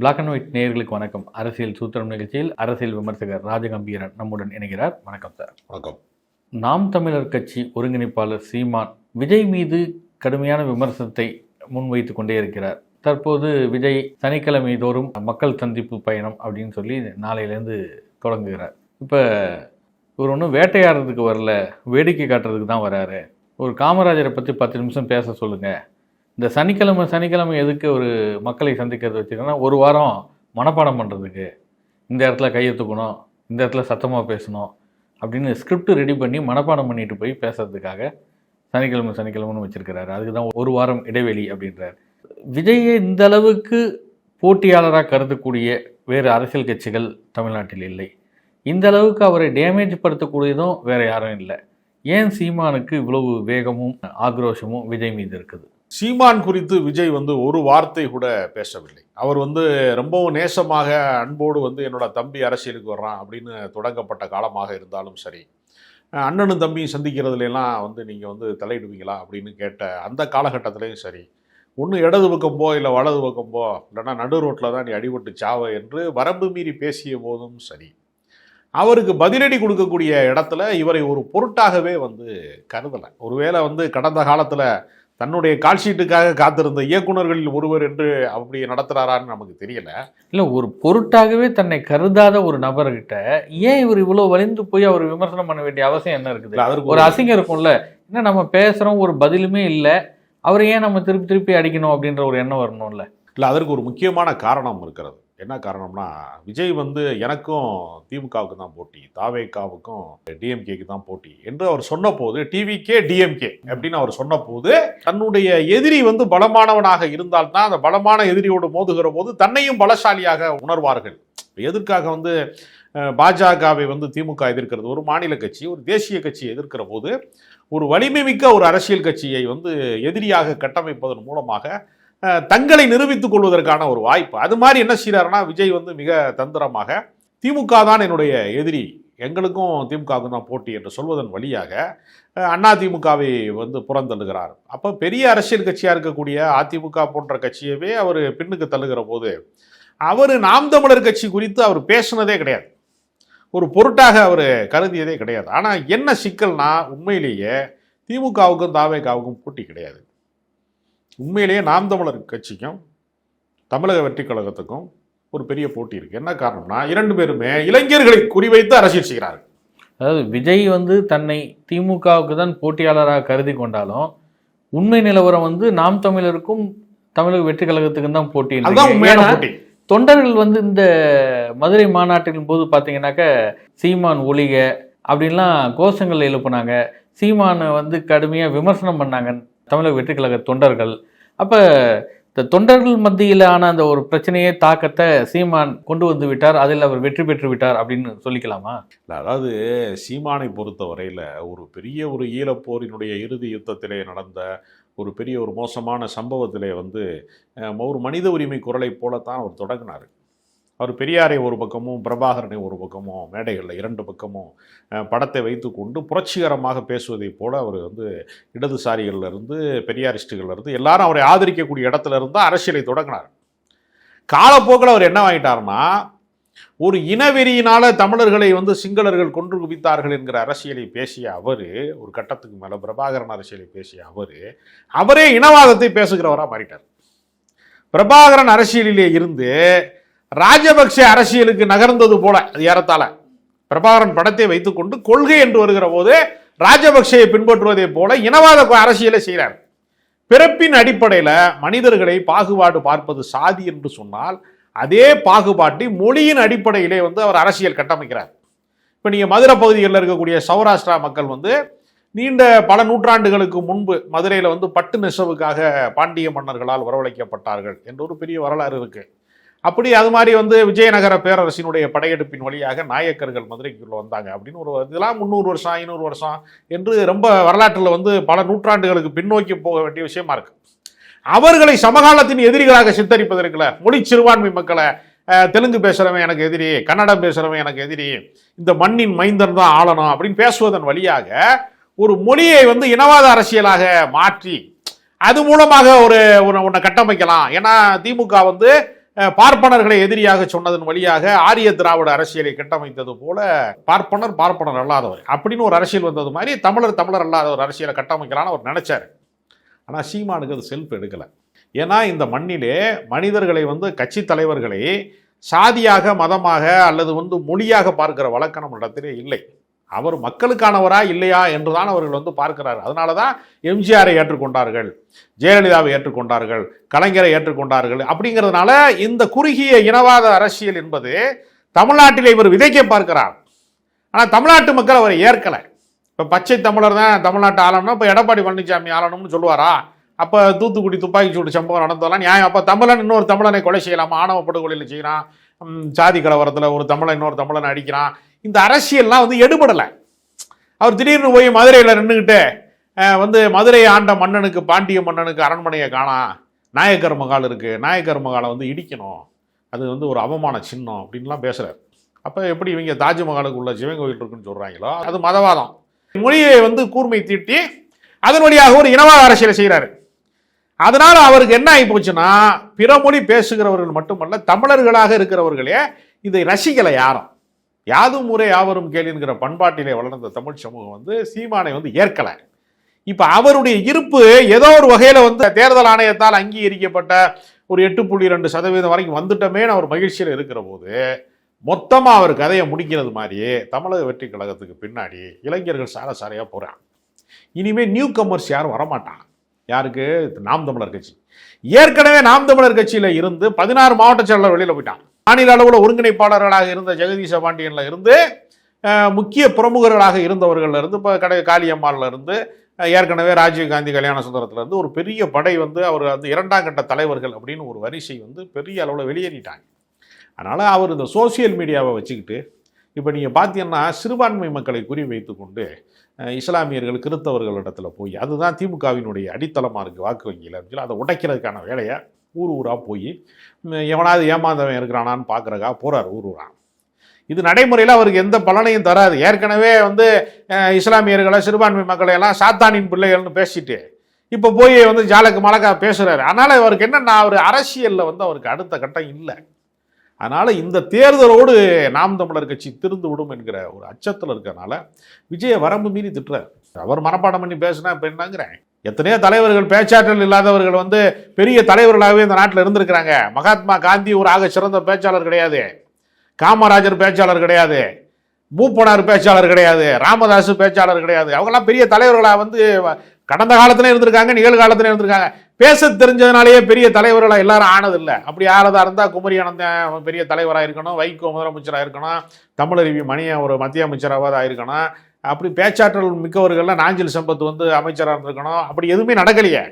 Black and white நேயர்களுக்கு வணக்கம். அரசியல் சூத்திரம் நிகழ்ச்சியில் அரசியல் விமர்சகர் ராஜகம்பீரன் நம்முடன் இணைகிறார். வணக்கம் சார். வணக்கம். நாம் தமிழர் கட்சி ஒருங்கிணைப்பாளர் சீமான் விஜய் மீது கடுமையான விமர்சனத்தை முன்வைத்து கொண்டே இருக்கிறார். தற்போது விஜய் சனிக்கிழமை தோறும் மக்கள் சந்திப்பு பயணம் அப்படின்னு சொல்லி நாளையிலேருந்து தொடங்குகிறார். இப்போ இவர் ஒன்றும் வேட்டையாடுறதுக்கு வரல வேடிக்கை காட்டுறதுக்கு தான் வராரு. ஒரு காமராஜரை பற்றி பத்து நிமிஷம் பேச சொல்லுங்கள் இந்த சனிக்கிழமை சனிக்கிழமை எதுக்கு ஒரு மக்களை சந்திக்கிறது வச்சுக்கோன்னா ஒரு வாரம் மனப்பாடம் பண்ணுறதுக்கு இந்த இடத்துல கையை தூக்கணும் இந்த இடத்துல சத்தமாக பேசணும் அப்படின்னு ஸ்கிரிப்ட் ரெடி பண்ணி மனப்பாடம் பண்ணிட்டு போய் பேசுறதுக்காக சனிக்கிழமை சனிக்கிழமைன்னு வச்சுருக்கிறாரு. அதுக்கு தான் ஒரு வாரம் இடைவெளி அப்படின்றார். விஜயை இந்த அளவுக்கு போட்டியாளராக கருதக்கூடிய வேறு அரசியல் கட்சிகள் தமிழ்நாட்டில் இல்லை. இந்த அளவுக்கு அவரை டேமேஜ் படுத்தக்கூடியதும் வேறு யாரும் இல்லை. ஏன் சீமானுக்கு இவ்வளவு வேகமும் ஆக்ரோஷமும் விஜய் மீது இருக்குது? சீமான் குறித்து விஜய் வந்து ஒரு வார்த்தை கூட பேசவில்லை. அவர் வந்து ரொம்பவும் நேசமாக அன்போடு வந்து என்னோட தம்பி அரசியலுக்கு வர்றான் அப்படின்னு தொடங்கப்பட்ட காலமாக இருந்தாலும் சரி அண்ணனும் தம்பியும் சந்திக்கிறதுலாம் வந்து நீங்கள் வந்து தலையிடுவீங்களா அப்படின்னு கேட்ட அந்த காலகட்டத்திலையும் சரி ஒன்று இடது பக்கம் போ இல்லை வலது பக்கம் போ இல்லைன்னா நடு ரோட்டில் தான் நீ அடிபட்டு சாவ என்று வரம்பு மீறி பேசிய போதும் சரி. அவருக்கு பதிலடி கொடுக்கக்கூடிய இடத்துல இவரை ஒரு பொருட்டாகவே வந்து கருதலை. ஒருவேளை வந்து கடந்த காலத்தில் தன்னுடைய கால்ஷீட்டுக்காக காத்திருந்த இயக்குனர்களில் ஒருவர் என்று அப்படி நடத்துறாரான்னு நமக்கு தெரியல. இல்லை ஒரு பொருட்டாகவே தன்னை கருதாத ஒரு நபர்கிட்ட ஏன் இவர் இவ்வளோ வலிந்து போய் அவர் விமர்சனம் பண்ண வேண்டிய அவசியம் என்ன இருக்குது? அதற்கு ஒரு அசிங்கம் இருக்கும்ல. என்ன நம்ம பேசுகிறோம் ஒரு பதிலுமே இல்லை. அவரை ஏன் நம்ம திருப்பி திருப்பி அடிக்கணும் அப்படின்ற ஒரு எண்ணம் வரணும்ல? இல்லை அதற்கு ஒரு முக்கியமான காரணம் இருக்கிறது. என்ன காரணம்னா விஜய் வந்து எனக்கும் திமுகவுக்கு தான் போட்டி தாவேக்காவுக்கும் டிஎம்கேக்கு தான் போட்டி என்று அவர் சொன்னபோது டிவிகே டிஎம்கே அப்படின்னு அவர் சொன்னபோது தன்னுடைய எதிரி வந்து பலமானவனாக இருந்தால்தான் அந்த பலமான எதிரியோடு மோதுகிற போது தன்னையும் பலசாலியாக உணர்வார்கள். எதற்காக வந்து பாஜகவை வந்து திமுக எதிர்க்கிறது? ஒரு மாநில கட்சி ஒரு தேசிய கட்சியை எதிர்க்கிற போது ஒரு வலிமை மிக்க ஒரு அரசியல் கட்சியை வந்து எதிரியாக கட்டமைப்பதன் மூலமாக தங்களை நிரூபித்துக் கொள்வதற்கான ஒரு வாய்ப்பு. அது மாதிரி என்ன செய்கிறாருன்னா விஜய் வந்து மிக தந்திரமாக திமுக தான் என்னுடைய எதிரி. எங்களுக்கும் திமுகவுக்கும் தான் போட்டி என்று சொல்வதன் வழியாக அண்ணா திமுகவை வந்து புறந்தள்ளுகிறார். அப்போ பெரிய அரசியல் கட்சியாக இருக்கக்கூடிய அதிமுக போன்ற கட்சியவே அவர் பின்னுக்கு தள்ளுகிற போது அவர் நாம் தமிழர் கட்சி குறித்து அவர் பேசுனதே கிடையாது. ஒரு பொருட்டாக அவர் கருதியதே கிடையாது. ஆனால் என்ன சிக்கல்னா உண்மையிலேயே திமுகவுக்கும் தாவேகாவுக்கும் போட்டி கிடையாது. உண்மையிலேயே நாம் தமிழர் கட்சிக்கும் தமிழக வெற்றி கழகத்துக்கும் ஒரு பெரிய போட்டி இருக்கு. என்ன காரணம்னா இரண்டு பேருமே இளைஞர்களை குறிவைத்து அரசியல் செய்கிறார்கள். அதாவது விஜய் வந்து தன்னை திமுகவுக்கு தான் போட்டியாளராக கருதி கொண்டாலும் உண்மை நிலவரம் வந்து நாம் தமிழருக்கும் தமிழக வெற்றி கழகத்துக்கும் தான் போட்டி தொண்டர்கள் வந்து இந்த மதுரை மாநாட்டின் போது பார்த்தீங்கன்னாக்க சீமான் ஒளிக அப்படின்லாம் கோஷங்கள் எழுப்புனாங்க. சீமானை வந்து கடுமையாக விமர்சனம் பண்ணாங்க தமிழக வெற்றி கழக தொண்டர்கள். அப்போ இந்த தொண்டர்கள் மத்தியிலான அந்த ஒரு பிரச்சனையை தாக்கத்தை சீமான் கொண்டு வந்து விட்டார். அதில் அவர் வெற்றி பெற்று விட்டார் அப்படின்னு சொல்லிக்கலாமா? இல்லை அதாவது சீமானை பொறுத்த வரையில் ஒரு பெரிய ஒரு ஈழப்போரினுடைய இறுதி யுத்தத்திலே நடந்த ஒரு பெரிய ஒரு மோசமான சம்பவத்திலே வந்து ஒரு மனித உரிமை குரலை போலத்தான் அவர் தொடங்கினார். அவர் பெரியாரை ஒரு பக்கமும் பிரபாகரனை ஒரு பக்கமும் மேடைகளில் இரண்டு பக்கமும் படத்தை படத்தை வைத்துக்கொண்டு புரட்சிகரமாக பேசுவதைப் போல அவர் வந்து இடதுசாரிகள்ல இருந்து எல்லாரும் அவரை ஆதரிக்கக்கூடிய இடத்துல இருந்து அரசியலை தொடங்கினார். காலப்போக்கில் அவர் என்ன வாங்கிட்டாருன்னா ஒரு இனவெறியினால தமிழர்களை வந்து சிங்களர்கள் கொன்று குவித்தார்கள் என்கிற அரசியலை பேசிய அவர் ஒரு கட்டத்துக்கு மேலே பிரபாகரன் அரசியலை பேசிய அவர் அவரே இனவாதத்தை பேசுகிறவராக மாறிட்டார். பிரபாகரன் அரசியலிலே இருந்து ராஜபக்சே அரசியலுக்கு நகர்ந்தது போல அது ஏறத்தாழ. பிரபாகரன் படத்தை வைத்துக்கொண்டு கொள்கை என்று வருகிற போது ராஜபக்சேயை பின்பற்றுவதை போல இனவாத அரசியலை செய்கிறார். பிறப்பின் அடிப்படையில் மனிதர்களை பாகுபாடு பார்ப்பது சாதி என்று சொன்னால் அதே பாகுபாட்டை மொழியின் அடிப்படையிலே வந்து அவர் அரசியல் கட்டமைக்கிறார். இப்போ நீங்கள் மதுரை பகுதிகளில் இருக்கக்கூடிய சௌராஷ்டிரா மக்கள் வந்து நீண்ட பல நூற்றாண்டுகளுக்கு முன்பு மதுரையில் வந்து பட்டு நெசவுக்காக பாண்டிய மன்னர்களால் வரவழைக்கப்பட்டார்கள் என்ற ஒரு பெரிய வரலாறு இருக்குது அப்படி அது மாதிரி வந்து விஜயநகர பேரரசினுடைய படையெடுப்பின் வழியாக நாயக்கர்கள் மதுரைக்குள்ளே வந்தாங்க. அப்படின்னு ஒரு இதெல்லாம் முந்நூறு வருஷம் ஐநூறு வருஷம் என்று ரொம்ப வரலாற்றில் வந்து பல நூற்றாண்டுகளுக்கு பின்னோக்கி போக வேண்டிய விஷயமா இருக்கு. அவர்களை சமகாலத்தின் எதிரிகளாக சித்தரிப்பதற்குல மொழி சிறுபான்மை மக்களை தெலுங்கு பேசுகிறவன் எனக்கு எதிரி கன்னடம் பேசுகிறவன் எனக்கு எதிரி இந்த மண்ணின் மைந்தன் தான் ஆளணும் அப்படின்னு பேசுவதன் வழியாக ஒரு மொழியை வந்து இனவாத அரசியலாக மாற்றி அது மூலமாக ஒரு உன்னை- கட்டமைக்கலாம். ஏன்னா திமுக வந்து பார்ப்பனர்களை எதிரியாக சொன்னதன் வழியாக ஆரிய திராவிட அரசியலை கட்டமைத்தது போல பார்ப்பனர் பார்ப்பனர் அல்லாதவர். அப்படின்னு ஒரு அரசியல் வந்தது மாதிரி தமிழர் தமிழர் அல்லாத ஒரு அரசியலை கட்டமைக்கலான்னு அவர் நினைச்சார். ஆனால் சீமானுக்கு அது செல்ஃப் எடுக்கலை. ஏன்னா இந்த மண்ணிலே மனிதர்களை வந்து கட்சி தலைவர்களை சாதியாக மதமாக அல்லது வந்து மொழியாக பார்க்கிற வழக்கம் நம்ம இடத்திலே இல்லை. அவர் மக்களுக்கானவரா இல்லையா என்றுதான் அவர்கள் வந்து பார்க்கிறார் அதனால தான் எம்ஜிஆரை ஏற்றுக்கொண்டார்கள் ஜெயலலிதாவை ஏற்றுக்கொண்டார்கள் கலைஞரை ஏற்றுக்கொண்டார்கள். அப்படிங்கிறதுனால இந்த குறுகிய இனவாத அரசியல் என்பது தமிழ்நாட்டில் இவர் விதைக்க பார்க்கிறார். ஆனால் தமிழ்நாட்டு மக்கள் அவரை ஏற்கலை. இப்போ பச்சை தமிழர் தான் தமிழ்நாட்டை ஆளணும் இப்போ எடப்பாடி பழனிசாமி ஆளணும்னு சொல்லுவாரா? அப்போ தூத்துக்குடி துப்பாக்கி சூடு சம்பவம் நடந்ததெல்லாம் நியாயம். அப்போ தமிழன் இன்னொரு தமிழனை கொலை செய்யலாமா? ஆணவ படுகொலையில் செய்கிறான் சாதி கலவரத்தில் ஒரு தமிழன் இன்னொரு தமிழனை அடிக்கிறான். இந்த அரசியல்லாம் வந்து எடுபடலை. அவர் திடீர்னு போய் மதுரையில் நின்றுக்கிட்டு வந்து மதுரை ஆண்ட மன்னனுக்கு பாண்டிய மன்னனுக்கு அரண்மனையை காணா நாயக்கர் மகால் இருக்குது நாயக்கர் மகாலை வந்து இடிக்கணும். அது வந்து ஒரு அவமான சின்னம் அப்படின்லாம் பேசுகிறார் அப்போ எப்படி இவங்க தாஜ்மஹாலுக்கு உள்ள சிவன் கோயில் இருக்குன்னு சொல்கிறாங்களோ அது மதவாதம். மொழியை வந்து கூர்மை தீட்டி அதன் வழியாக ஒரு இனவாத அரசியலை செய்கிறாரு அதனால் அவருக்கு என்ன ஆகி போச்சுன்னா பிற மொழி பேசுகிறவர்கள் மட்டுமல்ல தமிழர்களாக இருக்கிறவர்களே இதை ரசிக்கலை யாரும். யாதும் முறை யாவரும் கேளுங்கிற பண்பாட்டிலே வளர்ந்த தமிழ் சமூகம் வந்து சீமானை வந்து ஏற்கலை. இப்போ அவருடைய இருப்பு ஏதோ ஒரு வகையில் வந்து தேர்தல் ஆணையத்தால் அங்கீகரிக்கப்பட்ட ஒரு எட்டு புள்ளி ரெண்டு சதவீதம் வரைக்கும் வந்துட்டோமேன்னு அவர் மகிழ்ச்சியில் இருக்கிற போது மொத்தமாக அவர் கதையை முடிக்கிறது மாதிரியே தமிழக வெற்றி கழகத்துக்கு பின்னாடி இளைஞர்கள் சார சாரையாக போகிறாங்க இனிமேல் நியூ கமர்ஸ் யாரும் வரமாட்டான் யாருக்கு? நாம் தமிழர் கட்சி. ஏற்கனவே நாம் தமிழர் கட்சியில் இருந்து பதினாறு மாவட்ட செயலாளர் வெளியில் போயிட்டான் மாநில அளவில் ஒருங்கிணைப்பாளர்களாக இருந்த ஜெகதீச பாண்டியன்ல இருந்து முக்கிய பிரமுகர்களாக இருந்தவர்கள் இருந்து இப்போ கடை காளியம்மாள்ல இருந்து ஏற்கனவே ராஜீவ்காந்தி கல்யாண சுந்தரத்துல இருந்து ஒரு பெரிய படை வந்து அவர் வந்து இரண்டாம் கட்ட தலைவர்கள் அப்படின்னு ஒரு வரிசை வந்து பெரிய அளவில் வெளியேறிட்டாங்க. அதனால் அவர் இந்த சோசியல் மீடியாவை வச்சுக்கிட்டு இப்போ நீங்கள் பார்த்தீங்கன்னா சிறுபான்மை மக்களை குறி கொண்டு இஸ்லாமியர்கள் கிறித்தவர்களிடத்தில் போய் அதுதான் திமுகவினுடைய அடித்தளமாக இருக்குது வாக்கு வங்கியில் அப்படின்னு சொல்லி அதை உடைக்கிறதுக்கான வேலையை ஊர் ஊராக போய் எவனாவது ஏமாந்தவன் இருக்கிறானான்னு பார்க்குறக்கா போகிறார் ஊர் ஊரா. இது நடைமுறையில் அவருக்கு எந்த பலனையும் தராது. ஏற்கனவே வந்து இஸ்லாமியர்களை சிறுபான்மை மக்களை எல்லாம் சாத்தானின் பிள்ளைகள்னு பேசிட்டு இப்போ போய் வந்து ஜாலக்கு மலக்கா பேசுகிறாரு அதனால் அவருக்கு என்னென்னா அவர் அரசியலில் வந்து அவருக்கு அடுத்த கட்டம் இல்லை. அதனால் இந்த தேர்தலோடு நாம் தமிழர் கட்சி திருந்து விடும் என்கிற ஒரு அச்சத்தில் இருக்கிறனால விஜய வரம்பு மீறி திட்டுறார். அவர் மனப்பாடம் பண்ணி பேசுனா இப்போ என்னங்கிறேன். எத்தனையோ தலைவர்கள் பேச்சாற்றல் இல்லாதவர்கள் வந்து பெரிய தலைவர்களாகவே இந்த நாட்டில் இருந்திருக்கிறாங்க. மகாத்மா காந்தி ஒரு ஆக சிறந்த பேச்சாளர் கிடையாது. காமராஜர் பேச்சாளர் கிடையாது. மூப்பனார் பேச்சாளர் கிடையாது. ராமதாஸ் பேச்சாளர் கிடையாது. அவங்கெல்லாம் பெரிய தலைவர்களாக வந்து கடந்த காலத்துல இருந்திருக்காங்க நிகழ்காலத்துல இருந்திருக்காங்க. பேச தெரிஞ்சதுனாலேயே பெரிய தலைவர்களாக எல்லாரும் ஆனதில்லை. அப்படி ஆறதா இருந்தால் குமரி அனந்தன் பெரிய தலைவராக இருக்கணும் வைகோ முதலமைச்சராக இருக்கணும் தமிழருவி மணியன் ஒரு மத்திய அமைச்சராக இருக்கணும். அப்படி பேச்சாற்றல் மிக்கவர்கள்லாம் நாஞ்சில் சம்பத் வந்து அமைச்சராக இருந்திருக்கணும். அப்படி எதுவுமே நடக்கலையே.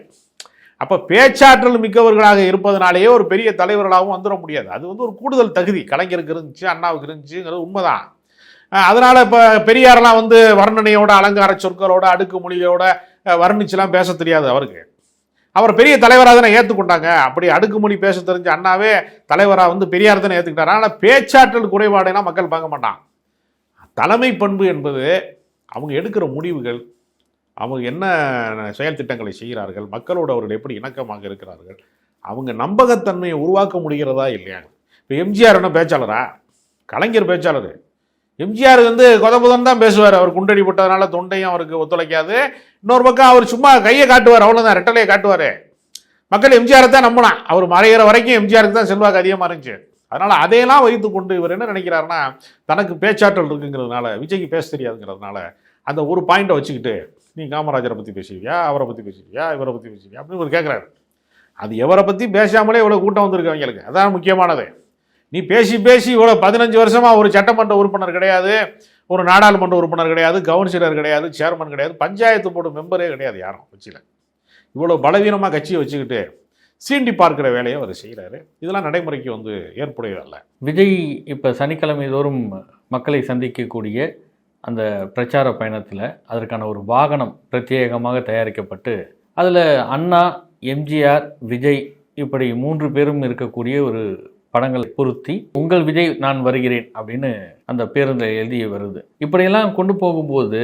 அப்போ பேச்சாற்றல் மிக்கவர்களாக இருப்பதனாலேயே ஒரு பெரிய தலைவர்களாகவும் வந்துட முடியாது. அது வந்து ஒரு கூடுதல் தகுதி. கலைஞருக்கு இருந்துச்சு அண்ணாவுக்கு இருந்துச்சுங்கிறது உண்மைதான். அதனால் இப்போ பெரியாரெலாம் வந்து வர்ணனையோட அலங்கார சொற்களோட அடுக்கு மொழியோட அஹ் வர்ணிச்சுலாம் பேச தெரியாது அவருக்கு. அவர் பெரிய தலைவராக தானே ஏற்றுக்கொண்டாங்க அப்படி அடுக்குமொழி பேச தெரிஞ்ச அண்ணாவே தலைவராக வந்து பெரியார் தானே ஏற்றுக்கிட்டார் ஆனால் பேச்சாற்றல் குறைபாடெல்லாம் மக்கள் பார்க்க மாட்டான் தலைமை பண்பு என்பது அவங்க எடுக்கிற முடிவுகள் அவங்க என்ன செயல் திட்டங்களை செய்கிறார்கள் மக்களோடு அவர்கள் எப்படி இணக்கமாக இருக்கிறார்கள் அவங்க நம்பகத்தன்மையை உருவாக்க முடிகிறதா இல்லையா? இப்போ எம்ஜிஆர் என்ன பேச்சாளரா? கலைஞர் பேச்சாளர். எம்ஜிஆர் வந்து கொதபுதன் தான் பேசுவார். அவர் குண்டடி போட்டதுனால தொண்டையும் அவருக்கு ஒத்துழைக்காது. இன்னொரு பக்கம் அவர் சும்மா கையை காட்டுவார் அவ்வளோதான் ரெட்டலையை காட்டுவார். மக்கள் எம்ஜிஆரை தான் நம்பலாம். அவர் மறைகிற வரைக்கும் எம்ஜிஆருக்கு தான் செல்வாக்கு அதிகமாக இருந்துச்சு. அதனால் அதையெல்லாம் வைத்து கொண்டு இவர் என்ன நினைக்கிறாருன்னா தனக்கு பேச்சாற்றல் இருக்குங்கிறதுனால விஜய்க்கு பேச தெரியாதுங்கிறதுனால அந்த ஒரு பாயிண்ட்டை வச்சுக்கிட்டு நீ காமராஜரை பற்றி பேசுவியா அவரை பற்றி பேசுவியா இவரை பற்றி பேசுவியா அப்படின்னு இவர் கேட்குறாரு அது எவரை பற்றி பேசாமலே இவ்வளோ கூட்டம் வந்திருக்கு அவங்களுக்கு. அதான் முக்கியமானது. நீ பேசி பேசி இவ்வளோ பதினஞ்சு வருஷமாக ஒரு சட்டமன்ற உறுப்பினர் கிடையாது ஒரு நாடாளுமன்ற உறுப்பினர் கிடையாது கவுன்சிலர் கிடையாது சேர்மன் கிடையாது பஞ்சாயத்து போர்டு மெம்பரே கிடையாது யாரும் கட்சியில். இவ்வளோ பலவீனமாக கட்சியை வச்சுக்கிட்டு சீண்டி பார்க்குற வேலையை அவர் செய்கிறாரு இதெல்லாம் நடைமுறைக்கு வந்து ஏற்புடையதல்ல. விஜய் இப்போ சனிக்கிழமை தோறும் மக்களை சந்திக்கக்கூடிய அந்த பிரச்சார பயணத்தில் அதற்கான ஒரு வாகனம் பிரத்யேகமாக தயாரிக்கப்பட்டு அதில் அண்ணா எம்ஜிஆர் விஜய் இப்படி மூன்று பேரும் இருக்கக்கூடிய ஒரு படங்களை பொருத்தி உங்கள் விஜய் நான் வருகிறேன் அப்படின்னு அந்த பேருந்தில் எழுதி வருது. இப்படியெல்லாம் கொண்டு போகும்போது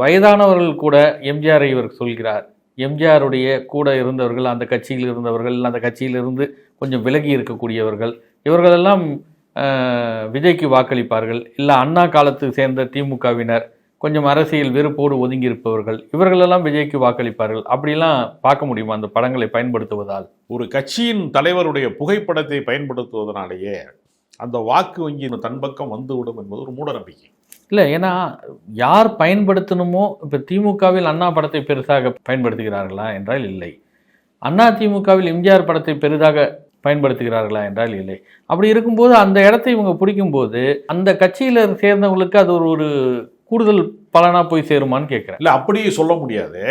வயதானவர்கள் கூட எம்ஜிஆரை இவர் சொல்கிறார். எம்ஜிஆருடைய கூட இருந்தவர்கள் அந்த கட்சியில் இருந்தவர்கள் இல்லை அந்த கட்சியிலிருந்து கொஞ்சம் விலகி இருக்கக்கூடியவர்கள் இவர்களெல்லாம் விஜய்க்கு வாக்களிப்பார்கள். இல்லை அண்ணா காலத்து சேர்ந்த திமுகவினர் கொஞ்சம் அரசியல் வெறுப்போடு ஒதுங்கி இருப்பவர்கள் இவர்களெல்லாம் விஜய்க்கு வாக்களிப்பார்கள். அப்படிலாம் பார்க்க முடியுமா அந்த படங்களை பயன்படுத்துவதால்? ஒரு கட்சியின் தலைவருடைய புகைப்படத்தை பயன்படுத்துவதனாலேயே அந்த வாக்கு வங்கி தன் பக்கம் வந்துவிடும் என்பது ஒரு மூட நம்பிக்கை இல்லை ஏன்னா யார் பயன்படுத்தணுமோ இப்போ திமுகவில் அண்ணா படத்தை பெருசாக பயன்படுத்துகிறார்களா என்றால் இல்லை. அண்ணா திமுகவில் எம்ஜிஆர் படத்தை பெரிதாக பயன்படுத்துகிறார்களா என்றால் இல்லை. அப்படி இருக்கும்போது அந்த இடத்தை இவங்க பிடிக்கும்போது அந்த கட்சியில் சேர்ந்தவங்களுக்கு அது ஒரு ஒரு கூடுதல் பலனாக போய் சேருமான்னு கேட்குறேன் இல்லை அப்படி சொல்ல முடியாது.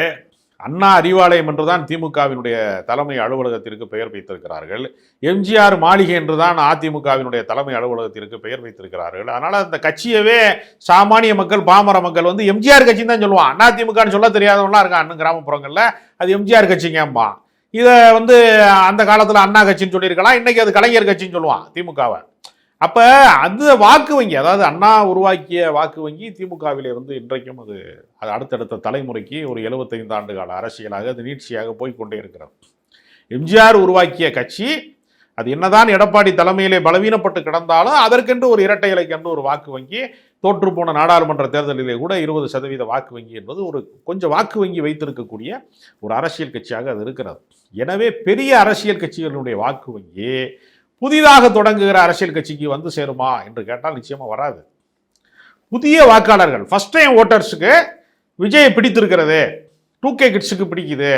அண்ணா அறிவாலயம் என்றுதான் திமுகவினுடைய தலைமை அலுவலகத்திற்கு பெயர் வைத்திருக்கிறார்கள். எம்ஜிஆர் மாளிகை என்றுதான் அதிமுகவினுடைய தலைமை அலுவலகத்திற்கு பெயர் வைத்திருக்கிறார்கள். அதனால் அந்த கட்சியவே சாமானிய மக்கள் பாமர மக்கள் வந்து எம்ஜிஆர் கட்சின்னு தான் சொல்லுவான். அண்ணா திமுகன்னு சொல்ல தெரியாதவங்களாம் இருக்கான் அண்ணன் கிராமப்புறங்களில். அது எம்ஜிஆர் கட்சிங்கம்மா. இதை வந்து அந்த காலத்தில் அண்ணா கட்சின்னு சொல்லியிருக்கலாம். இன்னைக்கு அது கலைஞர் கட்சின்னு சொல்லுவான் திமுகவை. அப்போ அந்த வாக்கு வங்கி அதாவது அண்ணா உருவாக்கிய வாக்கு வங்கி திமுகவில் இருந்து இன்றைக்கும் அது அது அடுத்தடுத்த தலைமுறைக்கு ஒரு 75 ஆண்டு கால அரசியலாக அது நீட்சியாக போய்க்கொண்டே இருக்கிறது. எம்ஜிஆர் உருவாக்கிய கட்சி அது என்னதான் எடப்பாடி தலைமையிலே பலவீனப்பட்டு கிடந்தாலும் அதற்கென்று ஒரு இரட்டை இலைக்கென்று ஒரு வாக்கு வங்கி தோற்றுப்போன நாடாளுமன்ற தேர்தலிலே கூட இருபது சதவீத வாக்கு வங்கி என்பது ஒரு கொஞ்சம் வாக்கு வங்கி வைத்திருக்கக்கூடிய ஒரு அரசியல் கட்சியாக அது இருக்கிறது. எனவே பெரிய அரசியல் கட்சிகளுடைய வாக்கு வங்கி புதிதாக தொடங்குகிற அரசியல் கட்சிக்கு வந்து சேருமா என்று கேட்டால் நிச்சயமாக வராது. புதிய வாக்காளர்கள் ஃபஸ்ட் டைம் ஓட்டர்ஸுக்கு விஜய் பிடித்திருக்கிறது டூ கே கிட்ஸுக்கு பிடிக்குது.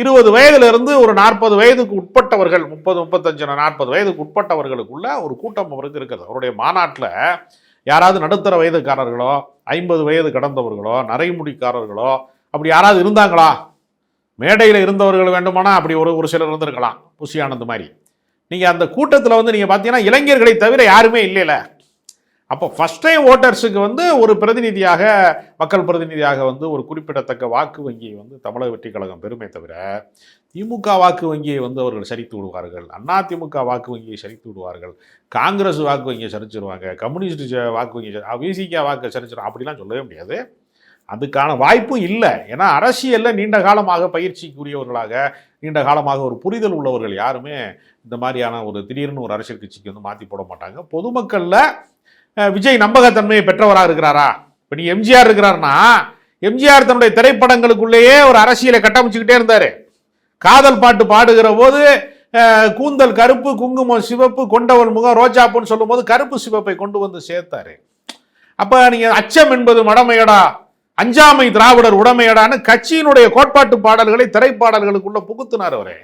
இருபது வயதுலேருந்து ஒரு நாற்பது வயதுக்கு உட்பட்டவர்கள் முப்பது முப்பத்தஞ்சு நாற்பது வயதுக்கு உட்பட்டவர்களுக்குள்ள ஒரு கூட்டம் அவருக்கு இருக்கிறது. அவருடைய மாநாட்டில் யாராவது நடுத்தர வயதுக்காரர்களோ ஐம்பது வயது கடந்தவர்களோ நரைமுடிக்காரர்களோ அப்படி யாராவது இருந்தாங்களா? மேடையில் இருந்தவர்கள் வேண்டுமானா அப்படி ஒரு ஒரு சிலர் இருந்திருக்கலாம். புஷி ஆனந்த் மாதிரி. நீங்கள் அந்த கூட்டத்தில் வந்து நீங்கள் பார்த்தீங்கன்னா இளைஞர்களை தவிர யாருமே இல்லைல்ல அப்போ ஃபஸ்ட் டைம் ஓட்டர்ஸுக்கு வந்து ஒரு பிரதிநிதியாக மக்கள் பிரதிநிதியாக வந்து ஒரு குறிப்பிடத்தக்க வாக்கு வங்கியை வந்து தமிழக வெற்றி கழகம் பெருமை தவிர திமுக வாக்கு வங்கியை வந்து அவர்கள் சரித்து விடுவார்கள். அண்ணா திமுக வாக்கு வங்கியை சரித்து விடுவார்கள். காங்கிரஸ் வாக்கு வங்கியை சரிச்சிருவாங்க. கம்யூனிஸ்ட் வாக்கு வங்கி விசிகா வாக்கு சரிச்சிடும் அப்படிலாம் சொல்லவே முடியாது. அதுக்கான வாய்ப்பும் இல்லை. ஏன்னா அரசியலில் நீண்ட காலமாக பயிற்சிக்குரியவர்களாக நீண்ட காலமாக ஒரு புரிதல் உள்ளவர்கள் யாருமே இந்த மாதிரியான ஒரு திடீர்னு ஒரு அரசியல் கட்சிக்கு வந்து மாற்றி போட மாட்டாங்க. பொதுமக்களில் விஜய் நம்பகத்தன்மையை பெற்றவராக இருக்கிறாரா? இப்போ நீ எம்ஜிஆர் இருக்கிறாருன்னா எம்ஜிஆர் தன்னுடைய திரைப்படங்களுக்குள்ளேயே ஒரு அரசியலை கட்டமைச்சுக்கிட்டே இருந்தார். காதல் பாட்டு பாடுகிற போது கூந்தல் கருப்பு குங்குமம் சிவப்பு கொண்டவன் முகம் ரோஜாப்புன்னு சொல்லும்போது கருப்பு சிவப்பை கொண்டு வந்து சேர்த்தாரு. அப்போ நீங்கள் அச்சம் என்பது மடமையடா? அஞ்சாமை திராவிடர் உடமையடான கட்சியினுடைய கோட்பாட்டு பாடல்களை திரைப்பாடல்களுக்குள்ள புகுத்தினார் அவரே.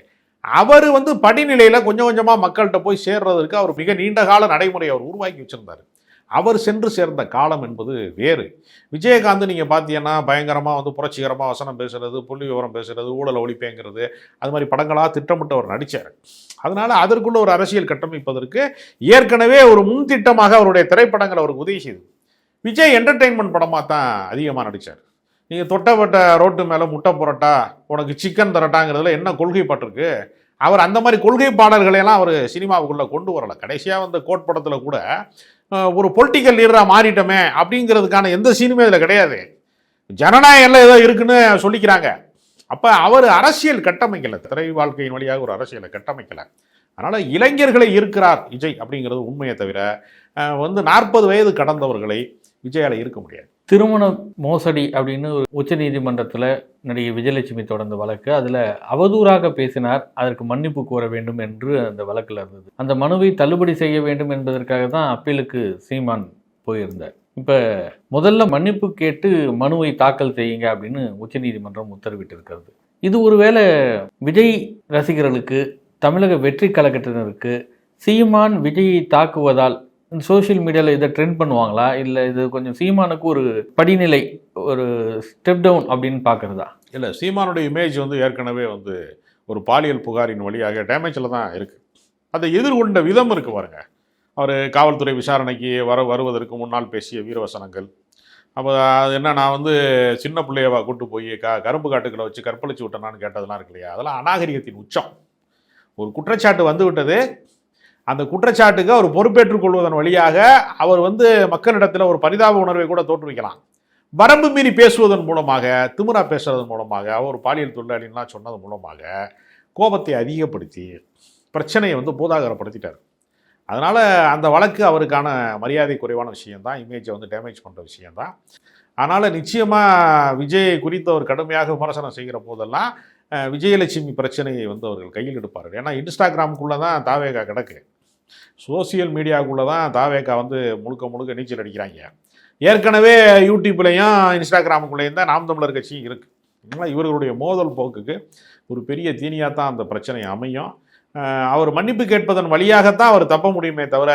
அவர் வந்து படிநிலையில கொஞ்சம் கொஞ்சமா மக்கள்கிட்ட போய் சேர்றதற்கு அவர் மிக நீண்ட கால நடைமுறையை அவர் உருவாக்கி வச்சிருந்தார். அவர் சென்று சேர்ந்த காலம் என்பது வேறு. விஜயகாந்த் நீங்கள் பார்த்தீங்கன்னா பயங்கரமாக வந்து புரட்சிகரமாக வசனம் பேசுறது புள்ளி விவரம் பேசுறது ஊழல் ஒழிப்பேங்கிறது அது மாதிரி படங்களாக திட்டமிட்டு அவர் நடித்தார் அதனால் அதற்குள்ள ஒரு அரசியல் கட்டமைப்பதற்கு ஏற்கனவே ஒரு முன்திட்டமாக அவருடைய திரைப்படங்கள் அவருக்கு உதவி செய்தது. விஜய் என்டர்டெயின்மெண்ட் படமாக தான் அதிகமாக நடித்தார் நீங்கள் தொட்டப்பட்ட ரோட்டு மேலே முட்டை புரட்டா உனக்கு சிக்கன் தரட்டாங்கிறதுல என்ன கொள்கை பட்டிருக்கு? அவர் அந்த மாதிரி கொள்கை பாடல்களையெல்லாம் அவர் சினிமாவுக்குள்ளே கொண்டு வரலை. கடைசியாக வந்த கோட் படத்தில் கூட ஒரு பொலிட்டிக்கல் லீடராக மாறிட்டோமே அப்படிங்கிறதுக்கான எந்த சீனுமே இதில் கிடையாது. ஜனநாயகம்ல ஏதோ இருக்குன்னு சொல்லிக்கிறாங்க. அப்போ அவர் அரசியல் கட்டமைக்கலை. திரை வாழ்க்கையின் வழியாக ஒரு அரசியலை கட்டமைக்கலை. அதனால் இளைஞர்களை இருக்கிறார் விஜய் அப்படிங்கிறது உண்மையை தவிர வந்து நாற்பது வயது கடந்தவர்களை விஜயால இருக்க முடியாது. திருமண மோசடி அப்படின்னு ஒரு உச்சநீதிமன்றத்தில் நடிகை விஜயலட்சுமி தொடர்ந்த வழக்கு. அதில் அவதூறாக பேசினார். அதற்கு மன்னிப்பு கோர வேண்டும் என்று அந்த வழக்கில் இருந்தது. அந்த மனுவை தள்ளுபடி செய்ய வேண்டும் என்பதற்காக தான் அப்பீலுக்கு சீமான் போயிருந்தார். இப்போ முதல்ல மன்னிப்பு கேட்டு மனுவை தாக்கல் செய்யுங்க அப்படின்னு உச்சநீதிமன்றம் உத்தரவிட்டிருக்கிறது. இது ஒருவேளை விஜய் ரசிகர்களுக்கு தமிழக வெற்றி கழகத்தினருக்கு சீமான் விஜயை தாக்குவதால் சோஷியல் மீடியாவில் இதை ட்ரெண்ட் பண்ணுவாங்களா? இல்லை இது கொஞ்சம் சீமானுக்கு ஒரு படிநிலை ஒரு ஸ்டெப் டவுன் அப்படின்னு பார்க்குறதா இல்லை சீமானுடைய இமேஜ் வந்து ஏற்கனவே வந்து ஒரு பாலியல் புகாரின் வழியாக டேமேஜில் தான் இருக்குது அதை எதிர்கொண்ட விதம் இருக்குது பாருங்க. அவர் காவல்துறை விசாரணைக்கு வர வருவதற்கு முன்னால் பேசிய வீரவசனங்கள். அப்போ அது என்ன நான் வந்து சின்ன பிள்ளையவா கூட்டு போய் க கரும்பு காட்டுக்களை வச்சு கற்பழிச்சு விட்டேனான்னு கேட்டதெல்லாம் இருக்கு இல்லையா? அதெல்லாம் அநாகரிகத்தின் உச்சம். ஒரு குற்றச்சாட்டு வந்து விட்டது. அந்த குற்றச்சாட்டுக்கு அவர் பொறுப்பேற்றுக் கொள்வதன் வழியாக அவர் வந்து மக்களிடத்தில் ஒரு பரிதாப உணர்வை கூட தோற்றுவிக்கலாம். வரம்பு மீறி பேசுவதன் மூலமாக திமிரா பேசுறதன் மூலமாக அவர் பாலியல் தொழிலாளின்லாம் சொன்னது மூலமாக கோபத்தை அதிகப்படுத்தி பிரச்சனையை வந்து பூதாகரப்படுத்திட்டார். அதனால் அந்த வழக்கு அவருக்கான மரியாதை குறைவான விஷயந்தான் இமேஜை வந்து டேமேஜ் பண்ணுற விஷயந்தான் அதனால் நிச்சயமாக விஜய் குறித்து அவர் கடுமையாக விமர்சனம் செய்கிற போதெல்லாம் விஜயலட்சுமி பிரச்சனையை வந்து அவர்கள் கையில் எடுப்பார்கள். ஏன்னா இன்ஸ்டாகிராமுக்குள்ளே தான் தாவேகா கிடக்கு. சோசியல் மீடியாவுக்குள்ளே தான் தாவேகா வந்து முழுக்க முழுக்க நீச்சல் அடிக்கிறாங்க. ஏற்கனவே யூடியூப்லேயும் இன்ஸ்டாகிராமுக்குள்ளேயும் தான் நாம் தமிழர் கட்சியும் இருக்குது அதனால் இவர்களுடைய மோதல் போக்குக்கு ஒரு பெரிய தீனியாக தான் அந்த பிரச்சனை அமையும். அவர் மன்னிப்பு கேட்பதன் வழியாகத்தான் அவர் தப்ப முடியுமே தவிர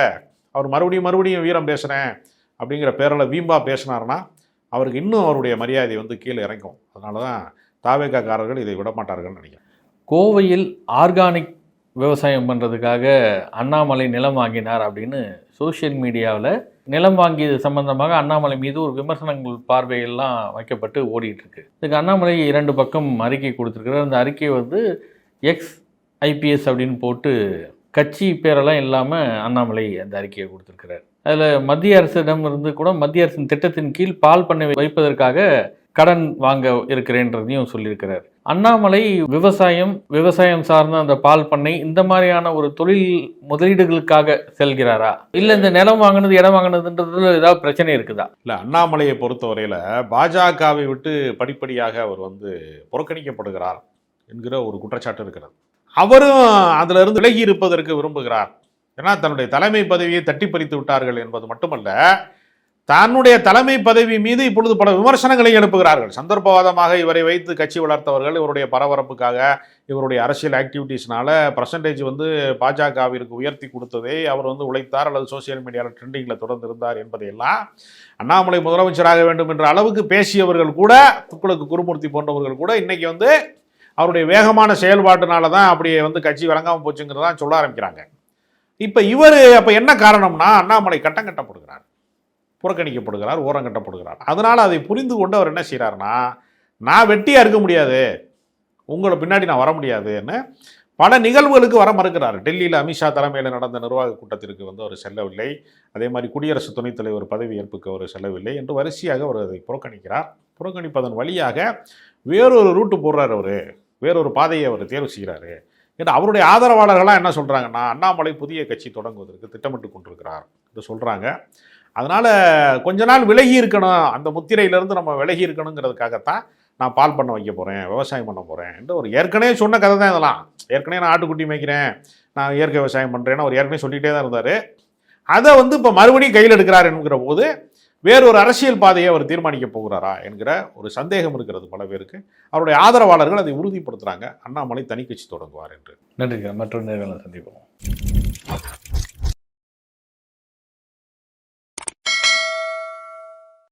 அவர் மறுபடியும் மறுபடியும் வீரம் பேசுகிறேன் அப்படிங்கிற பேரில் வீம்பா பேசினார்னா அவருக்கு இன்னும் அவருடைய மரியாதை வந்து கீழே இறங்கும். அதனால தான் தாவேக்காரர்கள் இதை விட மாட்டார்கள்னு நினைக்கிறேன். கோவையில் ஆர்கானிக் விவசாயம் பண்ணுறதுக்காக அண்ணாமலை நிலம் வாங்கினார் அப்படின்னு சோஷியல் மீடியாவில் நிலம் வாங்கியது சம்பந்தமாக அண்ணாமலை மீது ஒரு விமர்சனங்கள் பார்வையெல்லாம் வைக்கப்பட்டு ஓடிட்டுருக்கு. இதுக்கு அண்ணாமலை இரண்டு பக்கம் அறிக்கை கொடுத்துருக்குறாரு. அந்த அறிக்கை வந்து எக்ஸ் ஐபிஎஸ் அப்படின்னு போட்டு கட்சி பேரெல்லாம் இல்லாமல் அண்ணாமலை அந்த அறிக்கையை கொடுத்துருக்கிறார். அதில் மத்திய அரசிடம் இருந்து கூட மத்திய அரசின் திட்டத்தின் கீழ் பால் பண்ணை வைப்பதற்காக கடன் வாங்க இருக்கிறேன்றதையும் சொல்லியிருக்கிறார். அண்ணாமலை விவசாயம் விவசாயம் சார்ந்த அந்த பால் பண்ணை இந்த மாதிரியான ஒரு தொழில் முதலீடுகளுக்காக செல்கிறாரா? இல்லை இந்த நிலம் வாங்கினது இடம் வாங்கினதுன்றதுல ஏதாவது பிரச்சனை இருக்குதா? இல்லை அண்ணாமலையை பொறுத்தவரையில் பாஜகவை விட்டு படிப்படியாக அவர் வந்து புறக்கணிக்கப்படுகிறார் என்கிற ஒரு குற்றச்சாட்டு இருக்கிறது. அவரும் அதுல இருந்து விலகி இருப்பதற்கு விரும்புகிறார். ஏன்னா தன்னுடைய தலைமை பதவியை தட்டி பறித்து விட்டார்கள் என்பது மட்டுமல்ல தன்னுடைய தலைமை பதவி மீது இப்பொழுது பல விமர்சனங்களை எழுப்புகிறார்கள். சந்தர்ப்பவாதமாக இவரை வைத்து கட்சி வளர்த்தவர்கள் இவருடைய பரபரப்புக்காக இவருடைய அரசியல் ஆக்டிவிட்டீஸ்னால பர்சன்டேஜ் வந்து பாஜகவிற்கு உயர்த்தி கொடுத்ததை அவர் வந்து உழைத்தார் அல்லது சோசியல் மீடியாவில் ட்ரெண்டிங்கில் தொடர்ந்து இருந்தார் என்பதையெல்லாம் அண்ணாமலை முதலமைச்சராக வேண்டும் என்ற அளவுக்கு பேசியவர்கள் கூட துக்குளுக்கு குருமூர்த்தி போன்றவர்கள் கூட இன்னைக்கு வந்து அவருடைய வேகமான செயல்பாட்டினால தான் அப்படியே வந்து கட்சி வழங்காமல் போச்சுங்கிறதான் சொல்ல ஆரம்பிக்கிறாங்க. இப்போ இவர் அப்போ என்ன காரணம்னா அண்ணாமலை கட்டம் கட்டப்படுகிறார். புறக்கணிக்கப்படுகிறார் ஓரங்கட்டப்படுகிறார் அதனால் அதை புரிந்து கொண்டு அவர் என்ன செய்கிறாருன்னா நான் வெட்டியாக இருக்க முடியாது. உங்களை பின்னாடி நான் வர முடியாதுன்னு பல நிகழ்வுகளுக்கு வர மறுக்கிறார். டெல்லியில் அமித்ஷா தலைமையில் நடந்த நிர்வாக கூட்டத்திற்கு வந்து அவர் செல்லவில்லை. அதே மாதிரி குடியரசு துணைத் தலைவர் பதவி ஏற்புக்கு அவர் செல்லவில்லை என்று வரிசையாக அவர் அதை புறக்கணிக்கிறார். புறக்கணிப்பதன் வழியாக வேறொரு ரூட்டு போடுறார் அவர். வேறொரு பாதையை அவர் தேர்வு செய்கிறாரு. ஏன்னா அவருடைய ஆதரவாளர்கள்லாம் என்ன சொல்கிறாங்கன்னா அண்ணாமலை புதிய கட்சி தொடங்குவதற்கு திட்டமிட்டு கொண்டிருக்கிறார். என்று சொல்கிறாங்க அதனால் கொஞ்ச நாள் விலகி இருக்கணும். அந்த முத்திரையிலேருந்து நம்ம விலகி இருக்கணுங்கிறதுக்காகத்தான் நான் பால் பண்ண வைக்க போகிறேன் விவசாயம் பண்ண போகிறேன் என்று ஒரு ஏற்கனவே சொன்ன கதை தான் இதெல்லாம். ஏற்கனவே நான் ஆட்டுக்குட்டி மேய்க்கிறேன் நான் இயற்கை விவசாயம் பண்ணுறேன்னு அவர் ஏற்கனவே சொல்லிகிட்டே தான் இருந்தார். அதை வந்து இப்போ மறுபடியும் கையில் எடுக்கிறார் என்கிற போது வேறொரு அரசியல் பாதையை அவர் தீர்மானிக்க போகிறாரா என்கிற ஒரு சந்தேகம் இருக்கிறது பல பேருக்கு. அவருடைய ஆதரவாளர்கள் அதை உறுதிப்படுத்துகிறாங்க அண்ணாமலை தனி கட்சி தொடங்குவார் என்று. நன்றி மற்றொரு நேரங்களில் சந்திப்போம்.